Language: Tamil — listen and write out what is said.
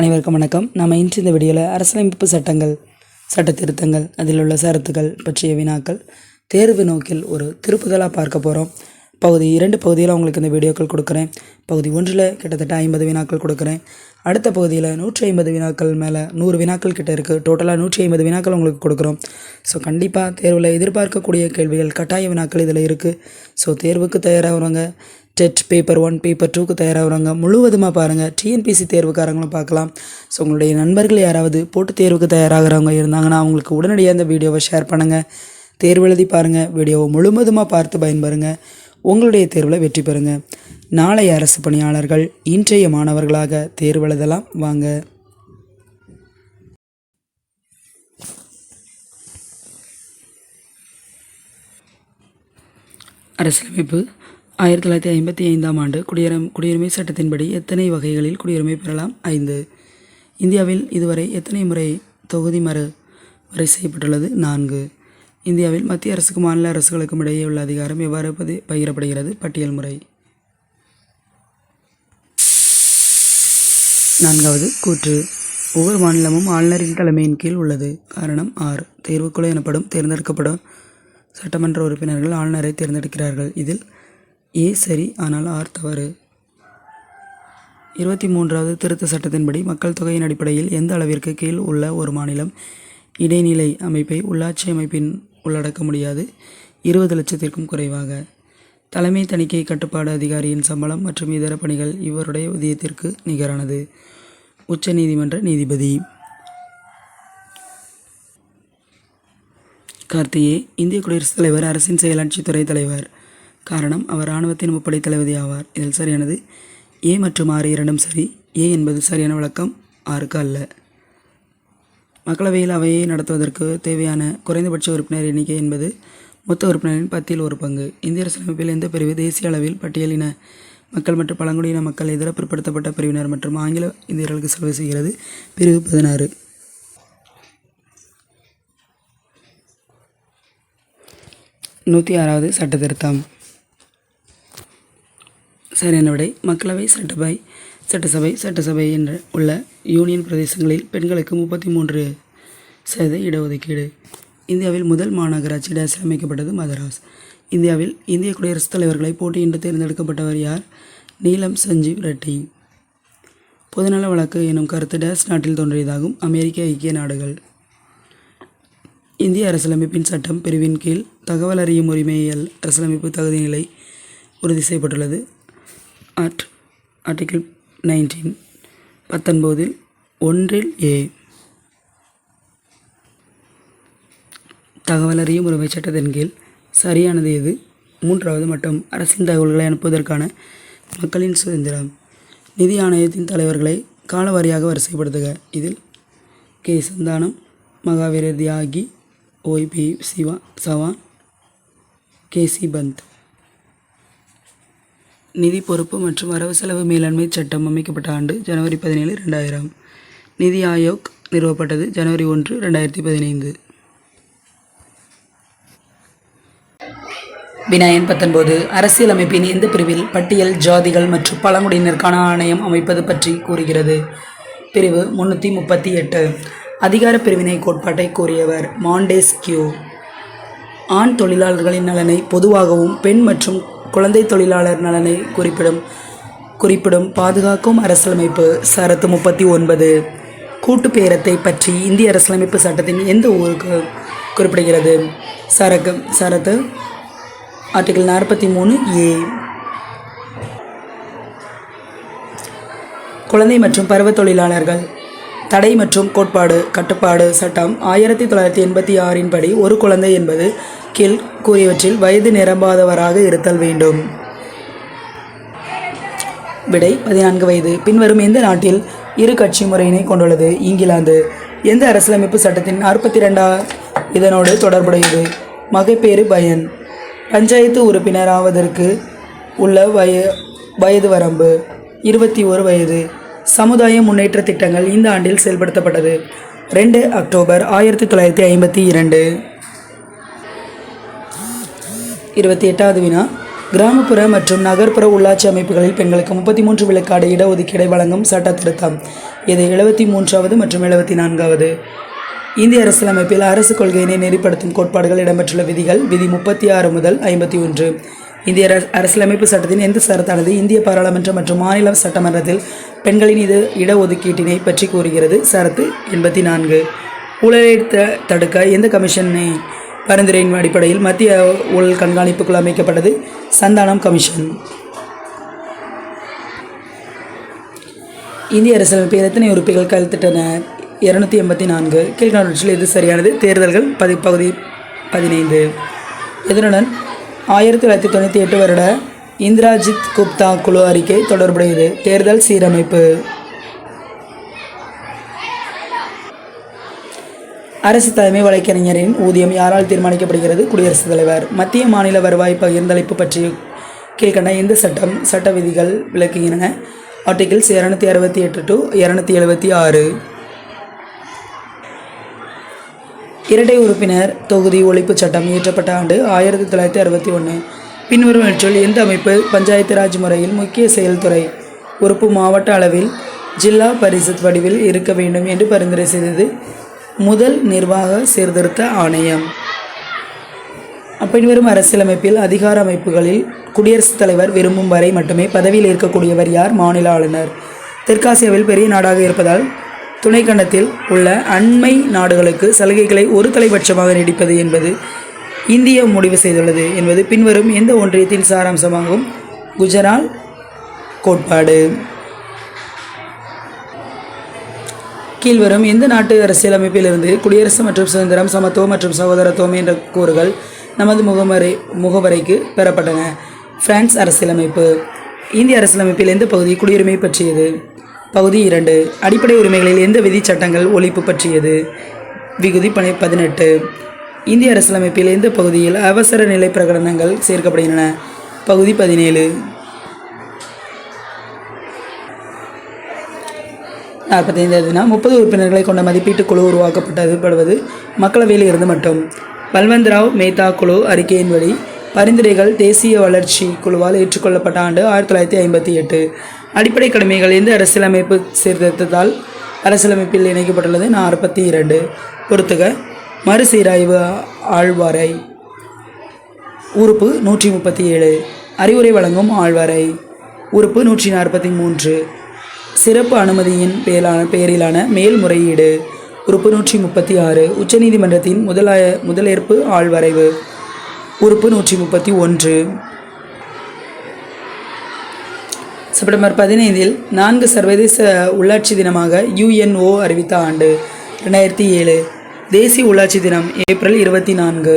அனைவருக்கும் வணக்கம். நம்ம இன்று இந்த வீடியோவில் அரசியலமைப்பு சட்டங்கள் சட்ட திருத்தங்கள் அதில் உள்ள சரத்துகள் பற்றிய வினாக்கள் தேர்வு நோக்கில் ஒரு திருப்புதலாக பார்க்க போகிறோம் பகுதி இரண்டு பகுதியில் உங்களுக்கு இந்த வீடியோக்கள் கொடுக்குறேன். பகுதி ஒன்றில் கிட்டத்தட்ட ஐம்பது வினாக்கள் கொடுக்குறேன். அடுத்த பகுதியில் நூற்றி ஐம்பது வினாக்கள் மேலே நூறு வினாக்கள் கிட்ட இருக்குது டோட்டலாக நூற்றி ஐம்பது வினாக்கள் உங்களுக்கு கொடுக்குறோம். ஸோ கண்டிப்பாக தேர்வில் எதிர்பார்க்கக்கூடிய கேள்விகள் கட்டாய வினாக்கள் இதில் இருக்குது ஸோ தேர்வுக்கு தயாராகிறவங்க டெட் பேப்பர் ஒன் பேப்பர் டூக்கு தயாராகிறவங்க முழுவதுமாக பாருங்கள் டிஎன்பிசி தேர்வுக்காரங்களும் பார்க்கலாம். ஸோ உங்களுடைய நண்பர்கள் யாராவது போட்டு தேர்வுக்கு தயாராகிறவங்க இருந்தாங்கன்னா அவங்களுக்கு உடனடியாக இந்த வீடியோவை ஷேர் பண்ணுங்கள் தேர்வு எழுதி பாருங்கள் வீடியோவை முழுவதுமாக பார்த்து பயன்பெறுங்க. உங்களுடைய தேர்வில் வெற்றி பெறுங்க. நாளைய அரசு பணியாளர்கள் இன்றைய மாணவர்களாக தேர்வு எழுதலாம். வாங்க. அரசியலமைப்பு ஆயிரத்தி தொள்ளாயிரத்தி ஐம்பத்தி ஐந்தாம் ஆண்டு குடியுரிமை குடியுரிமை சட்டத்தின்படி எத்தனை வகைகளில் குடியுரிமை பெறலாம்? ஐந்து. இந்தியாவில் இதுவரை எத்தனை முறை தொகுதி மறு வரை செய்யப்பட்டுள்ளது? நான்கு. இந்தியாவில் மத்திய அரசுக்கும் மாநில அரசுகளுக்கும் இடையே உள்ள அதிகாரம் எவ்வாறு பதி பகிரப்படுகிறது? பட்டியல் முறை. நான்காவது கூற்று. ஒவ்வொரு மாநிலமும் ஆளுநரின் தலைமையின் கீழ் உள்ளது. காரணம் ஆறு. தேர்வுக்குழு எனப்படும் தேர்ந்தெடுக்கப்படும் சட்டமன்ற உறுப்பினர்கள் ஆளுநரை தேர்ந்தெடுக்கிறார்கள். இதில் ஏ சரி ஆனால் ஆர் தவறு. இருபத்தி மூன்றாவது திருத்த சட்டத்தின்படி மக்கள் தொகையின் அடிப்படையில் எந்த அளவிற்கு கீழ் உள்ள ஒரு மாநிலம் இடைநிலை அமைப்பை உள்ளாட்சி அமைப்பின் உள்ளடக்க முடியாது? இருபது லட்சத்திற்கும் குறைவாக. தலைமை தணிக்கை கட்டுப்பாடு அதிகாரியின் சம்பளம் மற்றும் இதர பணிகள் இவருடைய ஊதியத்திற்கு நிகரானது. உச்ச நீதிமன்ற நீதிபதி. கார்த்தியே இந்திய குடியரசுத் தலைவர் அரசின் செயலாட்சித்துறை தலைவர். காரணம் அவர் இராணுவத்தின் முப்படை தளபதி ஆவார். இதில் சரியானது ஏ மற்றும் ஆறு இரண்டும் சரி. ஏ என்பது சரியான விளக்கம் ஆறுக்கு அல்ல. மக்களவையில் அவையை நடத்துவதற்கு தேவையான குறைந்தபட்ச உறுப்பினர் எண்ணிக்கை என்பது மொத்த உறுப்பினரின் பத்தில் ஒரு பங்கு. இந்திய அரசியலமைப்பில் எந்த பிரிவு தேசிய அளவில் பட்டியலின மக்கள் மற்றும் பழங்குடியின மக்கள் இதர பிற்படுத்தப்பட்ட பிரிவினர் மற்றும் ஆங்கில இந்தியர்களுக்கு செலவு செய்கிறது? பிரிவு பதினாறு. நூற்றி ஆறாவது சட்ட திருத்தம். சரியான விடை? மக்களவை சட்டசபை சட்டசபை சட்டசபை என்ற உள்ள யூனியன் பிரதேசங்களில் பெண்களுக்கு முப்பத்தி மூன்று சதவீத இடஒதுக்கீடு. இந்தியாவில் முதல் மாநகராட்சி டேஸ் அமைக்கப்பட்டது மதராஸ். இந்தியாவில் இந்திய குடியரசுத் தலைவர்களை போட்டியின்றி தேர்ந்தெடுக்கப்பட்டவர் யார்? நீலம் சஞ்சீவ் ரெட்டி. பொதுநல வழக்கு எனும் கருத்து டேஸ் நாட்டில் தோன்றியதாகும் அமெரிக்க ஐக்கிய நாடுகள். இந்திய அரசியலமைப்பின் சட்டம் பிரிவின் கீழ் தகவல் அறியும் உரிமையியல் அரசியலமைப்பு தகுதி நிலை உறுதி செய்யப்பட்டுள்ளது. ஆர்ட் ஆர்டிகிள் நைன்டீன் பத்தொன்பதில் ஒன்றில் ஏ தகவல் அறியும் உரிமை சட்டத்தின் கீழ் சரியானது எது? மூன்றாவது மற்றும் அரசின் தகவல்களை அனுப்புவதற்கான மக்களின் சுதந்திரம். நிதி ஆணையத்தின் தலைவர்களை காலவாரியாக வரிசைப்படுத்துக. இதில் கே. சந்தானம் மகாவீரர் தியாகி ஓய்பி சிவா சவான் கேசி பந்த். நிதி பொறுப்பு மற்றும் வரவு செலவு மேலாண்மை சட்டம் அமைக்கப்பட்ட ஆண்டு ஜனவரி பதினேழு ரெண்டாயிரம் நிதி ஆயோக் நிறுவப்பட்டது ஜனவரி ஒன்று ரெண்டாயிரத்தி பதினைந்து. வினாயன் பத்தொன்பது அரசியலமைப்பின் எந்த பிரிவில் பட்டியல் ஜாதிகள் மற்றும் பழங்குடியினருக்கான ஆணையம் அமைப்பது பற்றி கூறுகிறது? பிரிவு முன்னூற்றி முப்பத்தி எட்டு. அதிகார பிரிவினை கோட்பாட்டை கூறியவர் மாண்டேஸ்கியூ ஆண் தொழிலாளர்களின் நலனை பொதுவாகவும் பெண் மற்றும் குழந்தை தொழிலாளர் நலனை குறிப்பிடும் குறிப்பிடும் பாதுகாக்கும் அரசியலமைப்பு சரத்து முப்பத்தி ஒன்பது. கூட்டு பேரத்தை பற்றி இந்திய அரசியலமைப்பு சட்டத்தின் எந்த ஊருக்கு குறிப்பிடுகிறது? சரக்கு சரத்து ஆர்டிகிள் நாற்பத்தி மூணு ஏ. குழந்தை மற்றும் பருவ தொழிலாளர்கள் தடை மற்றும் கோட்பாடு கட்டுப்பாடு சட்டம் ஆயிரத்தி தொள்ளாயிரத்தி எண்பத்தி ஆறின் படி ஒரு குழந்தை என்பது கீழ் கூறியவற்றில் வயது நிரம்பாதவராக இருத்தல் வேண்டும். விடை பதினான்கு வயது. பின்வரும் எந்த நாட்டில் இரு கட்சி முறையினை கொண்டுள்ளது? இங்கிலாந்து. எந்த அரசியலமைப்பு சட்டத்தின் நாற்பத்தி ரெண்டா இதனோடு தொடர்புடையது? மகைப்பேறு பயன். பஞ்சாயத்து உறுப்பினர் ஆவதற்கு உள்ள வய வயது வரம்பு இருபத்தி ஒரு வயது. சமுதாய முன்னேற்ற திட்டங்கள் இந்த ஆண்டில் செயல்படுத்தப்பட்டது. ரெண்டு அக்டோபர் ஆயிரத்தி தொள்ளாயிரத்தி ஐம்பத்தி இரண்டு. இருபத்தி எட்டாவது வினா. கிராமப்புற மற்றும் நகர்ப்புற உள்ளாட்சி அமைப்புகளில் பெண்களுக்கு முப்பத்தி மூன்று விழுக்காடு இடஒதுக்கீடை வழங்கும் சட்ட திருத்தம் இது எழுபத்தி மூன்றாவது மற்றும் எழுபத்தி நான்காவது. இந்திய அரசியலமைப்பில் அரசு கொள்கையினை நெறிப்படுத்தும் கோட்பாடுகள் இடம்பெற்றுள்ள விதிகள் விதி முப்பத்தி ஆறு முதல் ஐம்பத்தி ஒன்று. இந்திய அரசியலமைப்பு சட்டத்தின் எந்த சரத்தானது? இந்திய பாராளுமன்றம் மற்றும் மாநில சட்டமன்றத்தில் பெண்களின் இது இடஒதுக்கீட்டினை பற்றி கூறுகிறது. சரத்து எண்பத்தி நான்கு. ஊழலை தடுக்க எந்த கமிஷனை பரிந்துரையின் அடிப்படையில் மத்திய ஊழல் கண்காணிப்பு குழு அமைக்கப்பட்டது. சந்தானம் கமிஷன். இந்திய அரசியலமைப்பில் எத்தனை உறுப்பிகள் கையெழுத்திட்டன? இருநூற்றி எண்பத்தி நான்கு. கீழ்காணொற்றில் எது சரியானது? தேர்தல்கள் பதி பகுதி பதினைந்து. இதனுடன் ஆயிரத்தி தொள்ளாயிரத்தி தொண்ணூற்றி எட்டு வருட இந்திராஜித் குப்தா குழு அறிக்கை தொடர்புடையது. தேர்தல் சீரமைப்பு. அரசு தலைமை வழக்கறிஞரின் ஊதியம் யாரால் தீர்மானிக்கப்படுகிறது? குடியரசுத் தலைவர். மத்திய மாநில வருவாய் பகிர்ந்தளிப்பு பற்றி கீழ்கண்ட இந்த சட்டம் சட்ட விதிகள் விளக்குகின்றன. ஆர்டிகிள்ஸ் இரநூத்தி அறுபத்தி எட்டு டு இரநூத்தி எழுபத்தி ஆறு. இரட்டை உறுப்பினர் தொகுதி ஒழிப்பு சட்டம் இயற்றப்பட்ட ஆண்டு ஆயிரத்தி தொள்ளாயிரத்தி அறுபத்தி ஒன்று பின்வரும் சொல் எந்த அமைப்பு பஞ்சாயத்து ராஜ் முறையில் முக்கிய செயல்துறை உறுப்பு மாவட்ட அளவில் ஜில்லா பரிசத் வடிவில் இருக்க வேண்டும் என்று பரிந்துரை செய்தது. முதல் நிர்வாக சீர்திருத்த ஆணையம். பின்வரும் அரசியலமைப்பில் அதிகார அமைப்புகளில் குடியரசுத் தலைவர் விரும்பும் வரை மட்டுமே பதவியில் இருக்கக்கூடியவர் யார்? மாநில ஆளுநர். தெற்காசியாவில் பெரிய நாடாக இருப்பதால் துணைக்கண்டத்தில் உள்ள அண்மை நாடுகளுக்கு சலுகைகளை ஒரு தலைபட்சமாக நீடிப்பது என்பது இந்தியா முடிவு செய்துள்ளது என்பது பின்வரும் எந்த ஒன்றியத்தின் சாராம்சமாகும்? குஜரால் கோட்பாடு. கீழ்வரும் எந்த நாட்டு அரசியலமைப்பிலிருந்து குடியரசு மற்றும் சுதந்திரம் சமத்துவம் மற்றும் சகோதரத்துவம் என்ற கூறுகள் நமது முகமறை முகவரைக்கு பெறப்பட்டன. பிரான்ஸ் அரசியலமைப்பு. இந்திய அரசியலமைப்பில் எந்த பகுதி குடியுரிமை பற்றியது? பகுதி இரண்டு. அடிப்படை உரிமைகளில் எந்த விதி சட்டங்கள் ஒழிப்பு பற்றியது? விகுதி பனி பதினெட்டு. இந்திய அரசியலமைப்பில் எந்த பகுதியில் அவசர நிலை பிரகடனங்கள் சேர்க்கப்படுகின்றன? பகுதி பதினேழு. நாற்பத்தைந்தாவது வினா முப்பது உறுப்பினர்களை கொண்ட மதிப்பீட்டு குழு உருவாக்கப்பட்டது படுவது மக்களவையில் இருந்து மட்டும். பல்வந்த் ராவ் மேத்தா குழு அறிக்கையின்படி பரிந்துரைகள் தேசிய வளர்ச்சி குழுவால் ஏற்றுக்கொள்ளப்பட்ட ஆண்டு ஆயிரத்தி தொள்ளாயிரத்தி ஐம்பத்தி எட்டு. அடிப்படை கடமைகள் எந்த அரசியலமைப்பு சீர்திருத்தத்தால் அரசியலமைப்பில் இணைக்கப்பட்டுள்ளது. நாற்பத்தி இரண்டு. பொறுத்துக. மறுசீராய்வு ஆழ்வாரை. உறுப்பு நூற்றி முப்பத்தி ஏழு. அறிவுரை வழங்கும் ஆழ்வாரை. உறுப்பு நூற்றி நாற்பத்தி மூன்று. சிறப்பு அனுமதியின் பேரிலான பெயரிலான மேல்முறையீடு. உறுப்பு நூற்றி முப்பத்தி ஆறு உச்சநீதிமன்றத்தின் முதலாய முதலேற்பு ஆழ்வரைவு. உறுப்பு நூற்றி முப்பத்தி ஒன்று செப்டம்பர் பதினைந்தில் நான்கு சர்வதேச உள்ளாட்சி தினமாக யுஎன்ஓ அறிவித்த ஆண்டு ரெண்டாயிரத்தி ஏழு. தேசிய உள்ளாட்சி தினம் ஏப்ரல் இருபத்தி நான்கு.